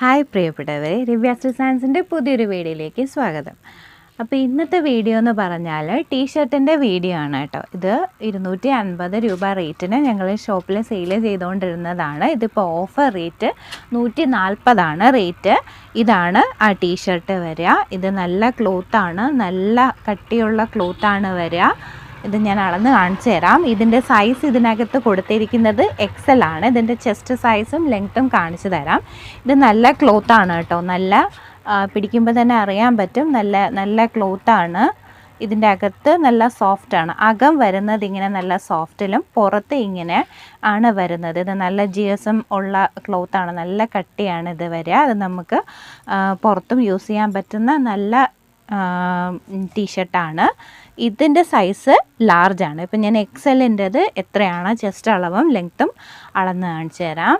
Hi പ്രിയപ്പെട്ടവരെ ദിവ്യാശ്രീ സയൻസിന്റെ പുതിയൊരു വീഡിയോയിലേക്ക് സ്വാഗതം. അപ്പോൾ ഇന്നത്തെ വീഡിയോ എന്ന് പറഞ്ഞാൽ ടീ ഷർട്ടിന്റെ വീഡിയോ ആണ് കേട്ടോ. ഇത് ഇരുന്നൂറ്റി അൻപത് രൂപ റേറ്റിന് ഞങ്ങൾ ഷോപ്പിൽ സെയിൽ ചെയ്തുകൊണ്ടിരുന്നതാണ് ഇതിപ്പോൾ ഓഫർ റേറ്റ് നൂറ്റി നാൽപ്പതാണ് റേറ്റ്. ഇതാണ് ആ ടീ ഷർട്ട് വരിക ഇത് നല്ല ക്ലോത്താണ് നല്ല കട്ടിയുള്ള ക്ലോത്താണ് വരിക ഇത് ഞാൻ അളന്ന് കാണിച്ചു തരാം. ഇതിന്റെ സൈസ് ഇതിനകത്ത് കൊടുത്തിരിക്കുന്നത് എക്സൽ ആണ്. ഇതിന്റെ ചെസ്റ്റ് സൈസും ലെങ്ത്തും കാണിച്ചു തരാം. ഇത് നല്ല ക്ലോത്താണ് കേട്ടോ. നല്ല പിടിക്കുമ്പോൾ തന്നെ അറിയാൻ പറ്റും. നല്ല നല്ല ക്ലോത്താണ് ഇതിന്റെ അകത്ത് നല്ല സോഫ്റ്റാണ് അകം വരുന്നത് ഇങ്ങനെ നല്ല സോഫ്റ്റിലും പുറത്ത് ഇങ്ങനെ ആണ് വരുന്നത്. ഇത് നല്ല ജിയസം ഉള്ള ക്ലോത്താണ് നല്ല കട്ടിയാണ് ഇത് വരിക. അത് നമുക്ക് പുറത്തും യൂസ് ചെയ്യാൻ പറ്റുന്ന നല്ല ടീഷർട്ടാണ് ഇതിന്റെ സൈസ് ലാർജാണ് ഇപ്പം ഞാൻ എക്സലിന്റെത് എത്രയാണ്? ചെസ്റ്റ് അളവും ലെങ്ത്തും അളന്ന് കാണിച്ചു തരാം.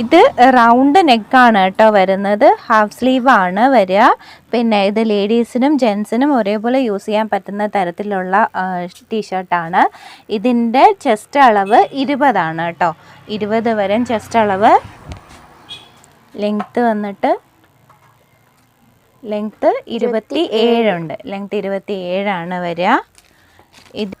ഇത് റൗണ്ട് നെക്കാണ് കേട്ടോ വരുന്നത്. ഹാഫ് സ്ലീവ് ആണ് വരിക. പിന്നെ ഇത് ലേഡീസിനും ജെൻസിനും ഒരേപോലെ യൂസ് ചെയ്യാൻ പറ്റുന്ന തരത്തിലുള്ള ടീഷർട്ടാണ് ഇതിന്റെ ചെസ്റ്റ് അളവ് ഇരുപതാണ് കേട്ടോ. ഇരുപത് വരെ ചെസ്റ്റ് അളവ്. ലെങ്ത്ത് വന്നിട്ട് ലെങ്ത്ത് ഇരുപത്തി ഏഴുണ്ട് ലെങ്ത്ത് ഇരുപത്തി ഏഴാണ് വരിക. ഇത്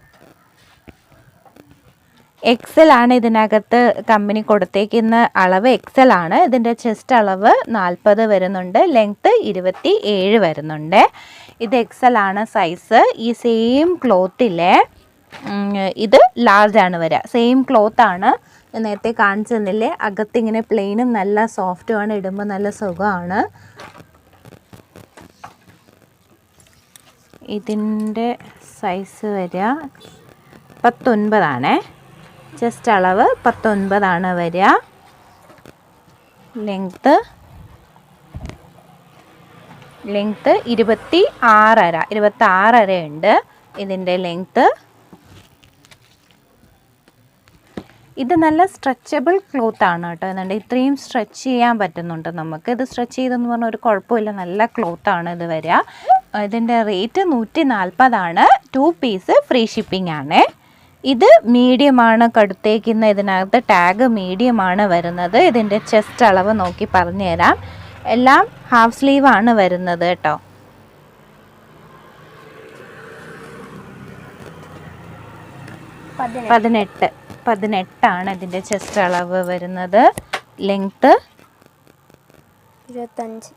എക്സൽ ആണ് ഇതിനകത്ത് കമ്പനി കൊടുത്തേക്കുന്ന അളവ് എക്സൽ ആണ്. ഇതിന്റെ ചെസ്റ്റ് അളവ് നാൽപ്പത് വരുന്നുണ്ട്. ലെങ്ത്ത് ഇരുപത്തി ഏഴ് വരുന്നുണ്ട്. ഇത് എക്സൽ ആണ് സൈസ് ഈ സെയിം ക്ലോത്തിലെ ഇത് ലാർജ് ആണ് വരിക സെയിം ക്ലോത്ത് ആണ്. നേരത്തെ കാണിച്ചു തന്നില്ലേ അകത്തിങ്ങനെ പ്ലെയിനും നല്ല സോഫ്റ്റുമാണ് ഇടുമ്പോൾ നല്ല സുഖമാണ്. ഇതിന്റെ സൈസ് വരിക പത്തൊൻപതാണേ. ചെസ്റ്റ് അളവ് പത്തൊൻപതാണ് വരിക. ലെങ്ത്ത് ലെങ്ത്ത് ഇരുപത്തി ആറര ഇരുപത്തി ആറര ഉണ്ട് ഇതിന്റെ ലെങ്ത്ത് ഇത് നല്ല സ്ട്രെച്ചബിൾ ക്ലോത്ത് ആണ് കേട്ടോ. എന്നുണ്ട് ഇത്രയും സ്ട്രെച്ച് ചെയ്യാൻ പറ്റുന്നുണ്ട് നമുക്ക്. ഇത് സ്ട്രെച്ച് ചെയ്തെന്ന് പറഞ്ഞാൽ ഒരു കുഴപ്പമില്ല. നല്ല ക്ലോത്ത് ആണ് ഇത് വരിക. ഇതിന്റെ റേറ്റ് നൂറ്റി നാൽപ്പതാണ് ടു പീസ് ഫ്രീ ഷിപ്പിംഗ് ആണ്. ഇത് മീഡിയമാണ് കടുത്തേക്കുന്ന ഇതിനകത്ത് ടാഗ് മീഡിയമാണ് വരുന്നത്. ഇതിന്റെ ചെസ്റ്റ് അളവ് നോക്കി പറഞ്ഞു തരാം എല്ലാം ഹാഫ് സ്ലീവാണ് വരുന്നത് കേട്ടോ. പതിനെട്ട്. പതിനെട്ടാണ് ഇതിന്റെ ചെസ്റ്റ് അളവ് വരുന്നത്. ലെങ്ത്ത്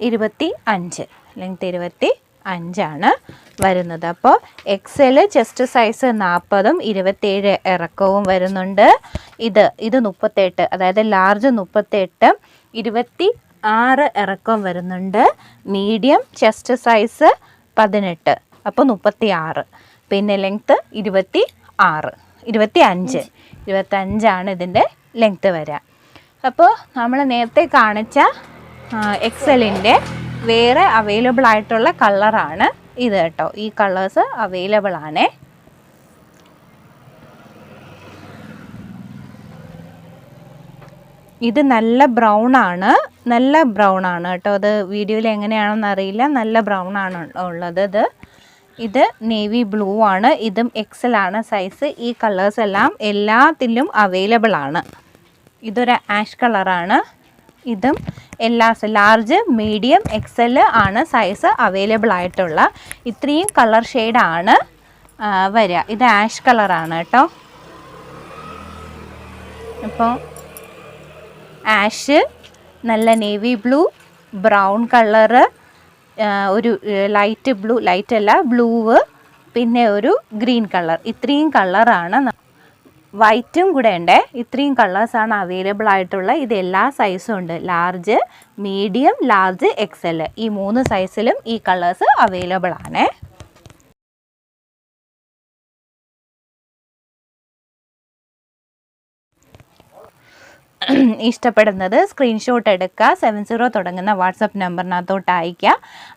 ഇരുപത്തി അഞ്ച്. ലെങ്ത്ത് ഇരുപത്തി അഞ്ചാണ് വരുന്നത്. അപ്പോൾ എക്സൽ ചെസ്റ്റ് സൈസ് നാൽപ്പതും ഇരുപത്തേഴ് ഇറക്കവും വരുന്നുണ്ട്. ഇത് ഇത് മുപ്പത്തെട്ട് അതായത് ലാർജ് മുപ്പത്തെട്ട് ഇരുപത്തി ആറ് ഇറക്കം വരുന്നുണ്ട്. മീഡിയം ചെസ്റ്റ് സൈസ് പതിനെട്ട് അപ്പോൾ മുപ്പത്തി ആറ് പിന്നെ ലെങ്ത്ത് ഇരുപത്തി ആറ് ഇരുപത്തി അഞ്ച് ഇരുപത്തഞ്ചാണ് ഇതിന്റെ ലെങ്ത്ത് വരിക അപ്പോൾ നമ്മൾ നേരത്തെ കാണിച്ച എക്സലിന്റെ വേറെ അവൈലബിൾ ആയിട്ടുള്ള കളറാണ് ഇത് കേട്ടോ. ഈ കളേഴ്സ് അവൈലബിൾ ആണേ. ഇത് നല്ല ബ്രൗൺ ആണ്. നല്ല ബ്രൗൺ ആണ് കേട്ടോ. അത് വീഡിയോയിൽ എങ്ങനെയാണെന്ന് അറിയില്ല. നല്ല ബ്രൗൺ ആണ് ഉള്ളത് ഇത്. ഇത് നേവി ബ്ലൂ ആണ്. ഇതും എക്സൽ ആണ് സൈസ് ഈ കളേഴ്സ് എല്ലാം എല്ലാത്തിലും അവൈലബിൾ ആണ്. ഇതൊരു ആഷ് കളറാണ് ഇതും എല്ലാ ലാർജ് മീഡിയം എക്സൽ ആണ് സൈസ് അവൈലബിൾ ആയിട്ടുള്ള. ഇത്രയും കളർ ഷെയ്ഡാണ് വരിക ഇത് ആഷ് കളറാണ് കേട്ടോ അപ്പോൾ ആഷ് നല്ല നേവി ബ്ലൂ ബ്രൗൺ കളറ് ഒരു ലൈറ്റ് ബ്ലൂ ലൈറ്റ് അല്ല ബ്ലൂവ് പിന്നെ ഒരു ഗ്രീൻ കളർ ഇത്രയും കളറാണ് വൈറ്റും കൂടെ ഉണ്ട്. ഇത്രയും കളേഴ്സാണ് അവൈലബിൾ ആയിട്ടുള്ള ഇത് എല്ലാ സൈസും ഉണ്ട്. ലാർജ് മീഡിയം ലാർജ് എക്സൽ ഈ മൂന്ന് സൈസിലും ഈ കളേഴ്സ് അവൈലബിൾ ആണ്. ഇഷ്ടപ്പെടുന്നത് സ്ക്രീൻഷോട്ട് എടുക്കുക. സെവൻ സീറോ തുടങ്ങുന്ന വാട്സപ്പ് നമ്പറിനകത്തോട്ട് അയക്കുക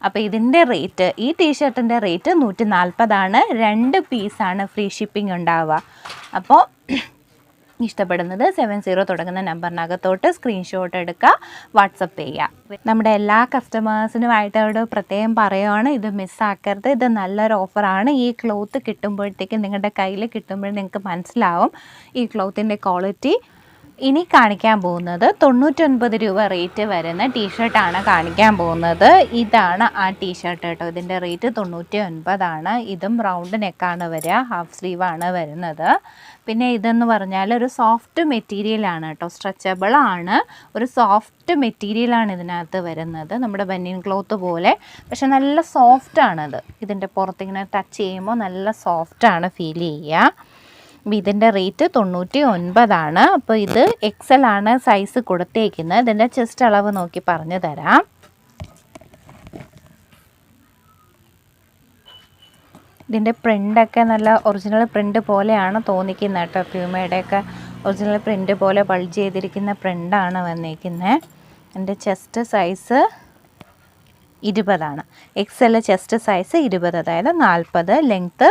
അപ്പോൾ ഇതിന്റെ റേറ്റ് ഈ ടീഷർട്ടിന്റെ റേറ്റ് നൂറ്റി നാൽപ്പതാണ് രണ്ട് പീസാണ് ഫ്രീ ഷിപ്പിംഗ് ഉണ്ടാവുക. അപ്പോൾ ഇഷ്ടപ്പെടുന്നത് സെവൻ സീറോ തുടങ്ങുന്ന നമ്പറിനകത്തോട്ട് സ്ക്രീൻഷോട്ട് എടുക്കുക. വാട്സപ്പ് ചെയ്യുക. നമ്മുടെ എല്ലാ കസ്റ്റമേഴ്സിനുമായിട്ട് അവിടെ പ്രത്യേകം പറയുവാണ് ഇത് മിസ്സാക്കരുത് ഇത് നല്ലൊരു ഓഫറാണ് ഈ ക്ലോത്ത് കിട്ടുമ്പോഴത്തേക്കും നിങ്ങളുടെ കയ്യിൽ കിട്ടുമ്പോഴും നിങ്ങൾക്ക് മനസ്സിലാവും ഈ ക്ലോത്തിന്റെ ക്വാളിറ്റി ഇനി കാണിക്കാൻ പോകുന്നത് തൊണ്ണൂറ്റൊൻപത് രൂപ റേറ്റ് വരുന്ന ടീഷർട്ടാണ് കാണിക്കാൻ പോകുന്നത്. ഇതാണ് ആ ടീഷർട്ട് കേട്ടോ. ഇതിന്റെ റേറ്റ് തൊണ്ണൂറ്റി ഒൻപതാണ് ഇതും റൗണ്ട് നെക്കാണ് വരിക. ഹാഫ് സ്ലീവാണ് വരുന്നത്. പിന്നെ ഇതെന്ന് പറഞ്ഞാൽ ഒരു സോഫ്റ്റ് മെറ്റീരിയലാണ് കേട്ടോ. സ്ട്രെച്ചബിൾ ആണ്. ഒരു സോഫ്റ്റ് മെറ്റീരിയലാണ് ഇതിനകത്ത് വരുന്നത്. നമ്മുടെ ബനിയൻ ക്ലോത്ത് പോലെ. പക്ഷെ നല്ല സോഫ്റ്റ് ആണത്. ഇതിന്റെ പുറത്തിങ്ങനെ ടച്ച് ചെയ്യുമ്പോൾ നല്ല സോഫ്റ്റാണ് ഫീൽ ചെയ്യുക. അപ്പം ഇതിന്റെ റേറ്റ് തൊണ്ണൂറ്റി ഒൻപതാണ് അപ്പോൾ ഇത് എക്സൽ ആണ് സൈസ് കൊടുത്തേക്കുന്നത്. ഇതിന്റെ ചെസ്റ്റ് അളവ് നോക്കി പറഞ്ഞു തരാം. ഇതിന്റെ പ്രിന്റൊക്കെ നല്ല ഒറിജിനൽ പ്രിന്റ് പോലെയാണ് തോന്നിക്കുന്നത് കേട്ടോ. പ്യൂമയുടെയൊക്കെ ഒറിജിനൽ പ്രിന്റ് പോലെ ബൾജ് ചെയ്തിരിക്കുന്ന പ്രിന്റാണ് വന്നിരിക്കുന്നത് എന്റെ ചെസ്റ്റ് സൈസ് ഇരുപതാണ്. എക്സൽ ചെസ്റ്റ് സൈസ് ഇരുപത് അതായത് നാൽപ്പത് ലെങ്ത്ത്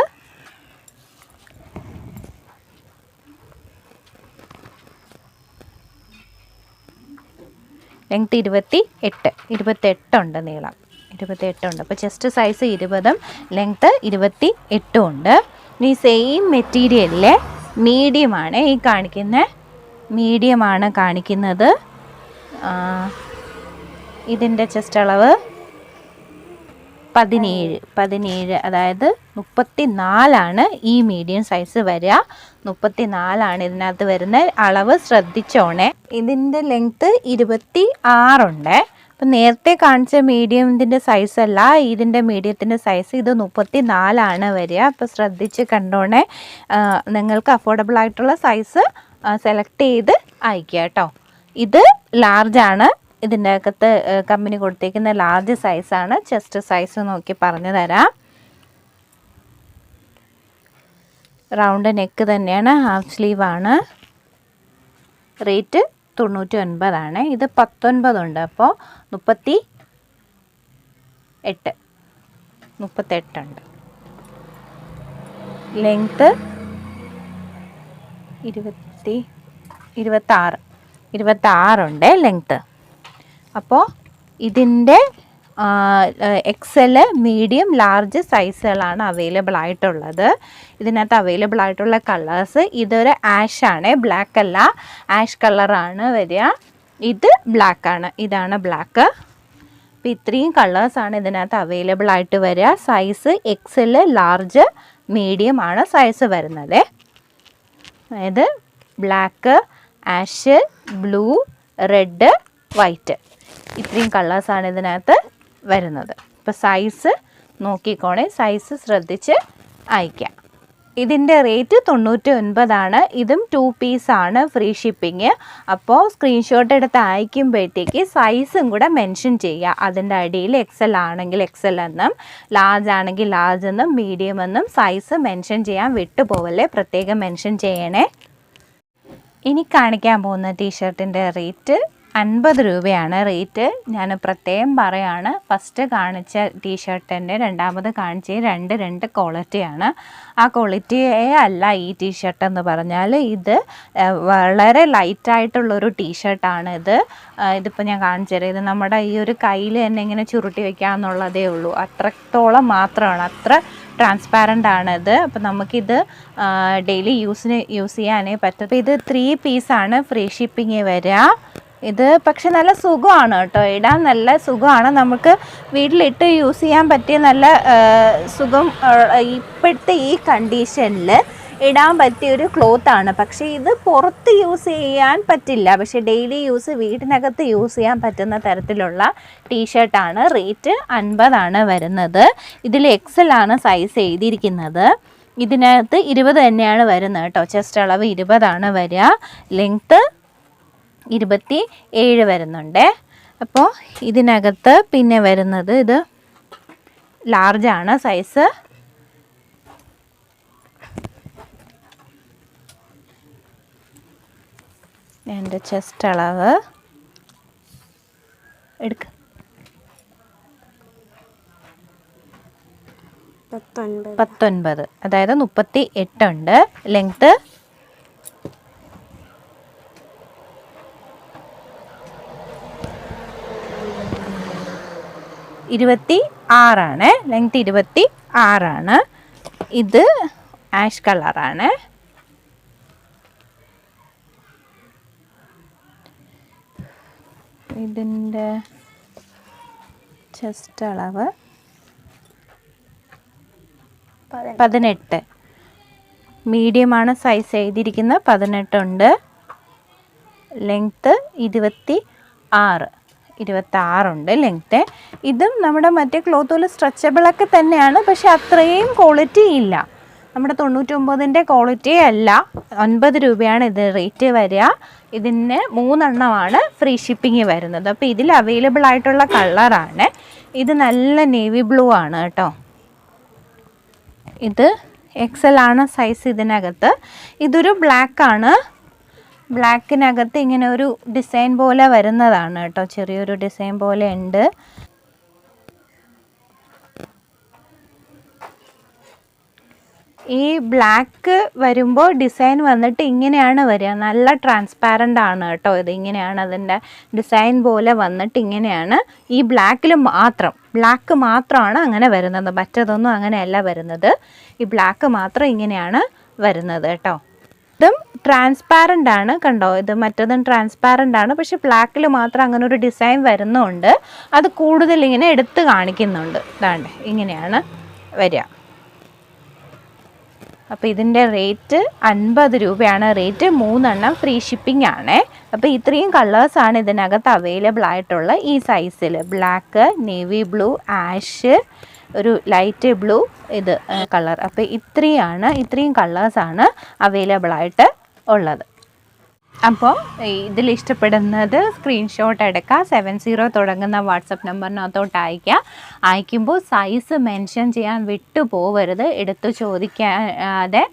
ലെങ്ത് ഇരുപത്തി എട്ട് ഇരുപത്തെട്ടുണ്ട് നീളം. ഇരുപത്തെട്ടുണ്ട് അപ്പോൾ ചെസ്റ്റ് സൈസ് ഇരുപതും ലെങ്ത്ത് ഇരുപത്തി എട്ടും ഉണ്ട് ഈ സെയിം മെറ്റീരിയലിലെ മീഡിയമാണ് ഈ കാണിക്കുന്ന. മീഡിയമാണ് കാണിക്കുന്നത്. ഇതിന്റെ ചെസ്റ്റ് അളവ് പതിനേഴ് പതിനേഴ് അതായത് മുപ്പത്തി നാലാണ് ഈ മീഡിയം സൈസ് വരിക. മുപ്പത്തി നാലാണ് ഇതിനകത്ത് വരുന്ന അളവ് ശ്രദ്ധിച്ചോണേ. ഇതിന്റെ ലെങ്ത്ത് ഇരുപത്തി ആറുണ്ട് അപ്പം നേരത്തെ കാണിച്ച മീഡിയത്തിന്റെ സൈസ് അല്ല ഇതിന്റെ മീഡിയത്തിന്റെ സൈസ് ഇത് മുപ്പത്തി നാലാണ് വരിക. അപ്പോൾ ശ്രദ്ധിച്ച് കണ്ടോണേ. നിങ്ങൾക്ക് അഫോർഡബിൾ ആയിട്ടുള്ള സൈസ് സെലക്ട് ചെയ്ത് അയക്കുക കേട്ടോ. ഇത് ലാർജാണ് ഇതിന്റെ അകത്ത് കമ്പനി കൊടുത്തേക്കുന്ന ലാർജ് സൈസാണ് ചെസ്റ്റ് സൈസ് നോക്കി പറഞ്ഞു തരാം. റൗണ്ട് നെക്ക് തന്നെയാണ്. ഹാഫ് സ്ലീവാണ് റേറ്റ് തൊണ്ണൂറ്റി ഒൻപതാണ് ഇത് പത്തൊൻപതുണ്ട് അപ്പോൾ മുപ്പത്തി എട്ട് മുപ്പത്തെട്ടുണ്ട് ലെങ്ത്ത് ഇരുപത്തി ഇരുപത്താറ്. ഇരുപത്താറുണ്ട് ലെങ്ത്ത് അപ്പോൾ ഇതിന്റെ എക്സൽ മീഡിയം ലാർജ് സൈസുകളാണ് അവൈലബിൾ ആയിട്ടുള്ളത്. ഇതിനകത്ത് അവൈലബിൾ ആയിട്ടുള്ള കളേഴ്സ് ഇതൊരു ആഷ് ആണ് ബ്ലാക്ക് അല്ല. ആഷ് കളറാണ് വരിക. ഇത് ബ്ലാക്ക് ആണ്. ഇതാണ് ബ്ലാക്ക് അപ്പോൾ ഇത്രയും കളേഴ്സാണ് ഇതിനകത്ത് അവൈലബിൾ ആയിട്ട് വരിക. സൈസ് എക്സൽ ലാർജ് മീഡിയം ആണ് സൈസ് വരുന്നത്. അതായത് black ash blue red white ഇത്രയും കളേഴ്സാണ് ഇതിനകത്ത് വരുന്നത്. ഇപ്പോൾ സൈസ് നോക്കിക്കോണേ. സൈസ് ശ്രദ്ധിച്ച് അയക്കാം. ഇതിന്റെ റേറ്റ് തൊണ്ണൂറ്റി ഒൻപതാണ് ഇതും ടു പീസാണ് ഫ്രീ ഷിപ്പിങ് അപ്പോൾ സ്ക്രീൻഷോട്ട് എടുത്ത് അയക്കുമ്പോഴത്തേക്ക് സൈസും കൂടെ മെൻഷൻ ചെയ്യുക അതിന്റെ അടിയിൽ എക്സൽ ആണെങ്കിൽ എക്സൽ എന്നും ലാർജ് ആണെങ്കിൽ ലാർജ് എന്നും മീഡിയം എന്നും സൈസ് മെൻഷൻ ചെയ്യാൻ വിട്ടുപോകല്ലേ പ്രത്യേകം മെൻഷൻ ചെയ്യണേ. ഇനി കാണിക്കാൻ പോകുന്ന ടീഷർട്ടിന്റെ റേറ്റ് അൻപത് രൂപയാണ് റേറ്റ്. ഞാൻ പ്രത്യേകം പറയാണ് ഫസ്റ്റ് കാണിച്ച ടീഷർട്ടിന്റെ രണ്ടാമത് കാണിച്ച രണ്ട് രണ്ട് ക്വാളിറ്റിയാണ് ആ ക്വാളിറ്റിയെ അല്ല ഈ ടീഷർട്ട് എന്ന് പറഞ്ഞാൽ ഇത് വളരെ ലൈറ്റായിട്ടുള്ളൊരു ടീഷർട്ടാണ് ഇത്. ഇതിപ്പോൾ ഞാൻ കാണിച്ചു തരാം. ഇത് നമ്മുടെ ഈ ഒരു കയ്യിൽ തന്നെ ഇങ്ങനെ ചുരുട്ടി വെക്കാമെന്നുള്ളതേ ഉള്ളൂ. അത്രത്തോളം മാത്രമാണ്. അത്ര ട്രാൻസ്പാരന്റ് ആണിത് അപ്പോൾ നമുക്കിത് ഡെയിലി യൂസിന് യൂസ് ചെയ്യാനേ പറ്റും ഇത് ത്രീ പീസാണ് ഫ്രീ ഷിപ്പിങ് വരിക ഇത് പക്ഷെ നല്ല സുഖമാണ് കേട്ടോ. ഇടാൻ നല്ല സുഖമാണ്. നമുക്ക് വീട്ടിലിട്ട് യൂസ് ചെയ്യാൻ പറ്റിയ നല്ല സുഖം ഇപ്പോഴത്തെ ഈ കണ്ടീഷനിൽ ഇടാൻ പറ്റിയ ഒരു ക്ലോത്താണ് പക്ഷേ ഇത് പുറത്ത് യൂസ് ചെയ്യാൻ പറ്റില്ല. പക്ഷേ ഡെയിലി യൂസ് വീട്ടിനകത്ത് യൂസ് ചെയ്യാൻ പറ്റുന്ന തരത്തിലുള്ള ടീഷർട്ടാണ് റേറ്റ് അൻപതാണ് വരുന്നത്. ഇതിൽ എക്സൽ ആണ് സൈസ് എഴുതിയിരിക്കുന്നത്. ഇതിനകത്ത് ഇരുപത് തന്നെയാണ് വരുന്നത് കേട്ടോ. ചെസ്റ്റ് അളവ് ഇരുപതാണ് വരിക. ലെങ്ത്ത് ഇരുപത്തി ഏഴ് വരുന്നുണ്ട്. അപ്പോൾ ഇതിനകത്ത് പിന്നെ വരുന്നത് ഇത് ലാർജാണ് സൈസ് എന്റെ ചെസ്റ്റ് അളവ്. എടുക്ക. പത്തൊൻപത്. അതായത് മുപ്പത്തി എട്ടുണ്ട് ലെങ്ത്ത് ഇരുപത്തി ആറാണ് ലെങ്ത് ഇരുപത്തി ആറാണ് ഇത് ആഷ് കളറാണ് ഇതിന്റെ ചെസ്റ്റ് അളവ് പതിനെട്ട്. മീഡിയമാണ് സൈസ് എഴുതിയിരിക്കുന്നത് പതിനെട്ടുണ്ട്. ലെങ്ത്ത് ഇരുപത്തി ആറ് ഇരുപത്താറുണ്ട് ലെങ്ത്ത്. ഇതും നമ്മുടെ മറ്റേ ക്ലോത്ത് പോലെ സ്ട്രെച്ചബിളൊക്കെ തന്നെയാണ് പക്ഷേ അത്രയും ക്വാളിറ്റി ഇല്ല. നമ്മുടെ തൊണ്ണൂറ്റൊമ്പതിന്റെ ക്വാളിറ്റി അല്ല. ഒൻപത് രൂപയാണ് ഇത് റേറ്റ് വരിക. ഇതിന് മൂന്നെണ്ണമാണ് ഫ്രീ ഷിപ്പിംഗ് വരുന്നത്. അപ്പോൾ ഇതിൽ അവൈലബിൾ ആയിട്ടുള്ള കളറാണ്. ഇത് നല്ല നേവി ബ്ലൂ ആണ് കേട്ടോ. ഇത് എക്സൽ ആണ് സൈസ് ഇതിനകത്ത്. ഇതൊരു ബ്ലാക്കാണ് ബ്ലാക്കിനകത്ത് ഇങ്ങനെ ഒരു ഡിസൈൻ പോലെ വരുന്നതാണ് കേട്ടോ. ചെറിയൊരു ഡിസൈൻ പോലെ ഉണ്ട്. ഈ ബ്ലാക്ക് വരുമ്പോൾ ഡിസൈൻ വന്നിട്ട് ഇങ്ങനെയാണ് വരിക. നല്ല ട്രാൻസ്പാരന്റ് ആണ് കേട്ടോ. ഇത് ഇങ്ങനെയാണ് അതിന്റെ ഡിസൈൻ പോലെ വന്നിട്ട് ഇങ്ങനെയാണ് ഈ ബ്ലാക്കിൽ മാത്രം. ബ്ലാക്ക് മാത്രമാണ് അങ്ങനെ വരുന്നത്. മറ്റതൊന്നും അങ്ങനെയല്ല വരുന്നത്. ഈ ബ്ലാക്ക് മാത്രം ഇങ്ങനെയാണ് വരുന്നത് കേട്ടോ. ഇതും ട്രാൻസ്പാരന്റ് ആണ് കണ്ടോ? ഇത് മറ്റതും ട്രാൻസ്പാരന്റ് ആണ് പക്ഷെ ബ്ലാക്കിൽ മാത്രം അങ്ങനെ ഒരു ഡിസൈൻ വരുന്നുണ്ട്. അത് കൂടുതൽ ഇങ്ങനെ എടുത്ത് കാണിക്കുന്നുണ്ട്. ഇതാണ്ട് ഇങ്ങനെയാണ് വരിക. അപ്പോൾ ഇതിന്റെ റേറ്റ് അൻപത് രൂപയാണ്. റേറ്റ് മൂന്നെണ്ണം ഫ്രീ ഷിപ്പിംഗ് ആണ്. അപ്പോൾ ഇത്രയും കളേഴ്സാണ് ഇതിനകത്ത് അവൈലബിൾ ആയിട്ടുള്ള ഈ സൈസിൽ. ബ്ലാക്ക് നേവി ബ്ലൂ ആഷ് ഒരു ലൈറ്റ് ബ്ലൂ ഇത് കളർ. അപ്പോൾ ഇത്രയാണ് ഇത്രയും കളേഴ്സാണ് അവൈലബിൾ ആയിട്ട് ഉള്ളത്. അപ്പോൾ ഇതിൽ ഇഷ്ടപ്പെടുന്നത് സ്ക്രീൻഷോട്ട് എടുക്കുക സെവൻ സീറോ തുടങ്ങുന്ന വാട്സപ്പ് നമ്പറിനകത്തോട്ട് അയക്കുക അയക്കുമ്പോൾ സൈസ് മെൻഷൻ ചെയ്യാൻ വിട്ടു പോവരുത്. എടുത്ത് ചോദിക്കാതെ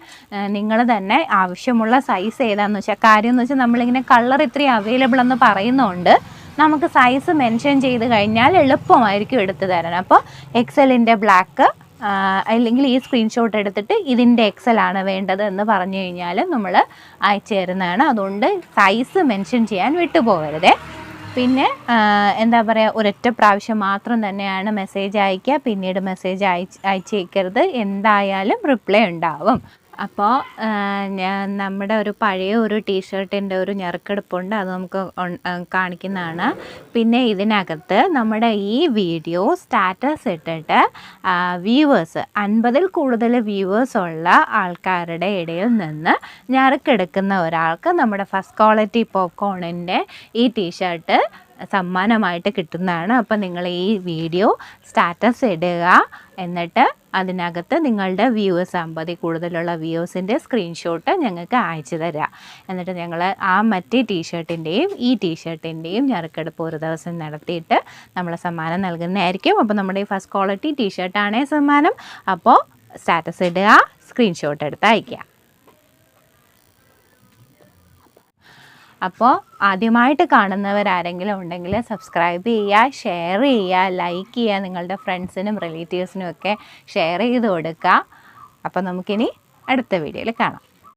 നിങ്ങൾ തന്നെ ആവശ്യമുള്ള സൈസ് ഏതാണെന്ന് വെച്ചാൽ കാര്യം എന്ന് വെച്ചാൽ നമ്മളിങ്ങനെ കളർ ഇത്രയും അവൈലബിൾ എന്ന് പറയുന്നുണ്ട് നമുക്ക് സൈസ് മെൻഷൻ ചെയ്ത് കഴിഞ്ഞാൽ എളുപ്പമായിരിക്കും എടുത്തു തരാൻ. അപ്പോൾ എക്സലിന്റെ ബ്ലാക്ക് അല്ലെങ്കിൽ ഈ സ്ക്രീൻഷോട്ട് എടുത്തിട്ട് ഇതിന്റെ എക്സൽ ആണ് വേണ്ടത് എന്ന് പറഞ്ഞു കഴിഞ്ഞാൽ നമ്മൾ അയച്ചു തരുന്നതാണ്. അതുകൊണ്ട് സൈസ് മെൻഷൻ ചെയ്യാൻ വിട്ടുപോകരുതേ. പിന്നെ എന്താ പറയുക ഒരൊറ്റ പ്രാവശ്യം മാത്രം തന്നെയാണ് മെസ്സേജ് അയക്കുക പിന്നീട് മെസ്സേജ് അയച്ച് അയച്ചേക്കരുത്. എന്തായാലും റിപ്ലൈ ഉണ്ടാവും. അപ്പോൾ നമ്മുടെ ഒരു പഴയ ഒരു ടീഷർട്ടിന്റെ ഒരു ഞെറുക്കെടുപ്പുണ്ട്. അത് നമുക്ക് കാണിക്കുന്നതാണ്. പിന്നെ ഇതിനകത്ത് നമ്മുടെ ഈ വീഡിയോ സ്റ്റാറ്റസ് ഇട്ടിട്ട് വ്യൂവേഴ്സ് അൻപതിൽ കൂടുതൽ വ്യൂവേഴ്സ് ഉള്ള ആൾക്കാരുടെ ഇടയിൽ നിന്ന് ഞെറുക്കെടുക്കുന്ന ഒരാൾക്ക് നമ്മുടെ ഫസ്റ്റ് ക്വാളിറ്റി പോപ്കോണിന്റെ ഈ ടീഷർട്ട് സമ്മാനമായിട്ട് കിട്ടുന്നതാണ്. അപ്പോൾ നിങ്ങൾ ഈ വീഡിയോ സ്റ്റാറ്റസ് ഇടുക. എന്നിട്ട് അതിനകത്ത് നിങ്ങളുടെ വ്യൂവേഴ്സ് അമ്പതിൽ കൂടുതലുള്ള വ്യൂവേഴ്സിന്റെ സ്ക്രീൻഷോട്ട് ഞങ്ങൾക്ക് അയച്ചു തരാം. എന്നിട്ട് ഞങ്ങൾ ആ മറ്റേ ടീഷർട്ടിന്റെയും ഈ ടീഷർട്ടിന്റെയും ഞെറുക്കെടുപ്പ് ഒരു ദിവസം നടത്തിയിട്ട് നമ്മൾ സമ്മാനം നൽകുന്നതായിരിക്കും. അപ്പോൾ നമ്മുടെ ഈ ഫസ്റ്റ് ക്വാളിറ്റി ടീഷർട്ടാണേ സമ്മാനം. അപ്പോൾ സ്റ്റാറ്റസ് ഇടുക സ്ക്രീൻഷോട്ട് എടുത്ത് അയയ്ക്കുക. അപ്പോൾ ആദ്യമായിട്ട് കാണുന്നവരാരെങ്കിലും ഉണ്ടെങ്കിൽ സബ്സ്ക്രൈബ് ചെയ്യുക ഷെയർ ചെയ്യുക ലൈക്ക് ചെയ്യുക നിങ്ങളുടെ ഫ്രണ്ട്സിനും റിലേറ്റീവ്സിനും ഒക്കെ ഷെയർ ചെയ്ത് കൊടുക്കുക. അപ്പോൾ നമുക്കിനി അടുത്ത വീഡിയോയിൽ കാണാം.